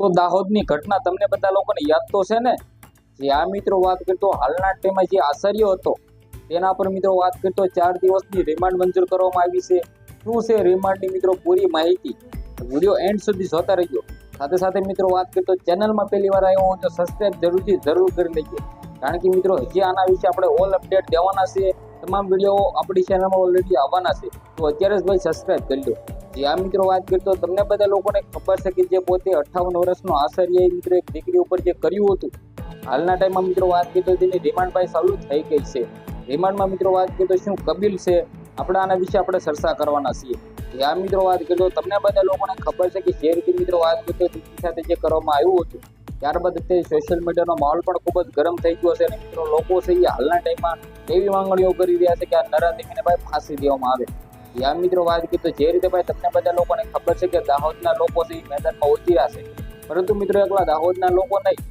તો દાહોદની ઘટના તમને બધા લોકોને યાદ તો છે ને? જે આ મિત્રો વાત કરતો, હાલના ટાઈમમાં જે આશ્ચર્ય હતો, તેના પર મિત્રો વાત કરતો, ચાર દિવસની રિમાન્ડ મંજૂર કરવામાં આવી છે. શું છે રિમાન્ડની મિત્રો પૂરી માહિતી? વીડિયો એન્ડ સુધી જોતા રહેજો. સાથે સાથે મિત્રો વાત કરતો, ચેનલમાં પહેલી વાર આવ્યો હોય તો સબસ્ક્રાઈબ જરૂરથી જરૂર કરી લેજો. કારણ કે મિત્રો હજી આના વિશે આપણે ઓલ અપડેટ દેવાના છે. તમામ વીડિયો આપણી ચેનલમાં ઓલરેડી આવવાના છે. તો અત્યારે જ ભાઈ સબસ્ક્રાઈબ કરી લો. જે આ મિત્રો વાત કરતો તમને બધા લોકોને ખબર છે કે જે પોતે અઠ્ઠાવન વર્ષનો આશ્ચર્ય મિત્રો એક દીકરી ઉપર જે કર્યું હતું. હાલના ટાઈમમાં મિત્રો વાત કરતો તેની રિમાન્ડ ભાઈ ચાલુ થઈ ગઈ છે. રિમાન્ડમાં મિત્રો વાત કરતો શું કબીલ છે? આપણે આના વિશે આપણે ચર્ચા કરવાના છીએ. જે આ મિત્રો વાત કરતો તમને બધા લોકોને ખબર છે કે જે રીતે મિત્રો વાત દીકરી સાથે જે કરવામાં આવ્યું હતું ત્યારબાદ તે સોશિયલ મીડિયાનો માહોલ પણ ખૂબ જ ગરમ થઈ ગયો છે અને મિત્રો, લોકો છે એ હાલના ટાઈમમાં એવી માંગણીઓ કરી રહ્યા છે કે આ નરાદેવીને ભાઈ ફાંસી દેવામાં આવે. યા મિત્રો, વાત કરી તો જે રીતે ભાઈ તમને બધા લોકોને ખબર છે કે દાહોદના લોકો છે એ મેદાનમાં ઉતર્યા છે. પરંતુ મિત્રો, એકલા દાહોદના લોકો નહીં.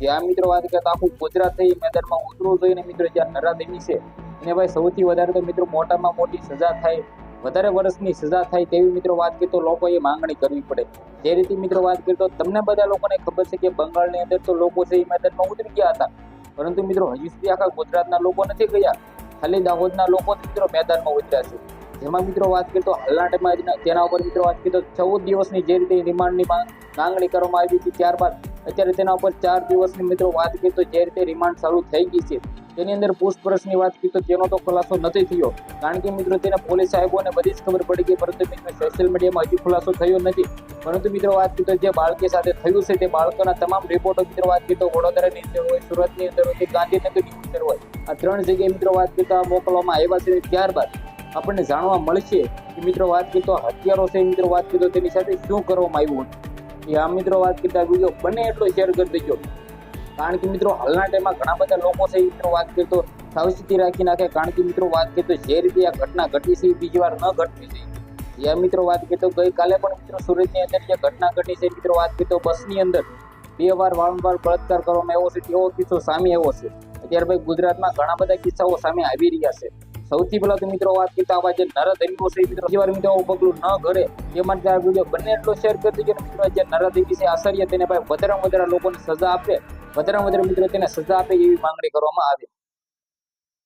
જ્યાં મિત્રો વાત કરતા આખું ગુજરાત થઈ મેદાનમાં ઉતરવું જોઈએ ને મિત્રો, જ્યાં નરાદેવી છે એને ભાઈ સૌથી વધારે તો મિત્રો મોટામાં મોટી સજા થાય વધારે વર્ષની સજા થાય તેવી મિત્રો વાત કરતો લોકોએ માંગણી કરવી પડે. જે રીતે મિત્રો વાત કરતો તમને બધા લોકોને ખબર છે કે બંગાળની અંદર તો લોકો છે એ મેદાનમાં ઉતરી ગયા હતા. પરંતુ મિત્રો હજી સુધી આખા ગુજરાતના લોકો નથી ગયા. ખાલી દાહોદના લોકો મિત્રો મેદાનમાં ઉતર્યા છે. જેમાં મિત્રો વાત કરતો હાલના ટાઈમમાં તેના ઉપર મિત્રો વાત કરતો ચૌદ દિવસની જે રીતે રિમાન્ડની માંગ માંગણી કરવામાં આવી હતી, ત્યારબાદ અત્યારે તેના ઉપર ચાર દિવસની મિત્રો વાત કરી તો જે રીતે રિમાન્ડ ચાલુ થઈ ગઈ છે, તેની અંદર પૂછપરછની વાત કરી તો તેનો તો ખુલાસો નથી થયો. કારણ કે મિત્રો તેને પોલીસ સાહેબોને બધી જ ખબર પડી ગઈ, પરંતુ મિત્રો સોશિયલ મીડિયામાં હજી ખુલાસો થયો નથી. પરંતુ મિત્રો વાત કરી તો જે બાળકી સાથે થયું છે તે બાળકોના તમામ રિપોર્ટો મિત્રો વાત કરી તો વડોદરાની અંદર હોય, સુરતની અંદર હોય કે ગાંધીનગરની અંદર હોય, આ ત્રણ જગ્યાએ મિત્રો વાત કરતા મોકલવામાં આવ્યા છે. ત્યારબાદ આપણને જાણવા મળશે કે મિત્રો વાત કરી તો હથિયારો છે મિત્રો વાત કરી તો તેની સાથે શું કરવામાં આવ્યું હતું? આ મિત્રો વાત કરતા વીડિયો બને એટલો શેર કરી દેજો. કારણ કે મિત્રો હાલના ટાઈમમાં ઘણા બધા લોકો છે મિત્રો વાત કરતો સાવચેતી રાખી નાખે. કારણ કે મિત્રો વાત કરતો જે રીતે આ ઘટના ઘટી છે બીજી વાર ન ઘટવી જોઈએ. જે મિત્રો વાત કરતો ગઈકાલે પણ મિત્રો સુરતની અંદર જે ઘટના ઘટી છે મિત્રો વાત કરતો બસની અંદર. બે વાર વારંવાર બળાત્કાર કરવામાં આવ્યો છે. તેવો કિસ્સો સામે આવ્યો છે. અત્યારે ભાઈ ગુજરાતમાં ઘણા બધા કિસ્સાઓ સામે આવી રહ્યા છે. સૌથી પહેલા તો મિત્રો વાત કરતા આવા જે નરદેવીઓ છે મિત્રો બીજી મિત્રો પગલું ન ઘડે. એ માટે આ વીડિયો બંને એટલો શેર કરી દેજો મિત્રો જે નરદેવી છે આશ્ચર્ય તેને ભાઈ વધારે વધારે લોકોને સજા આપે. વધારે વધારે મિત્રો તેને સજા આપે એવી માંગણી કરવામાં આવે.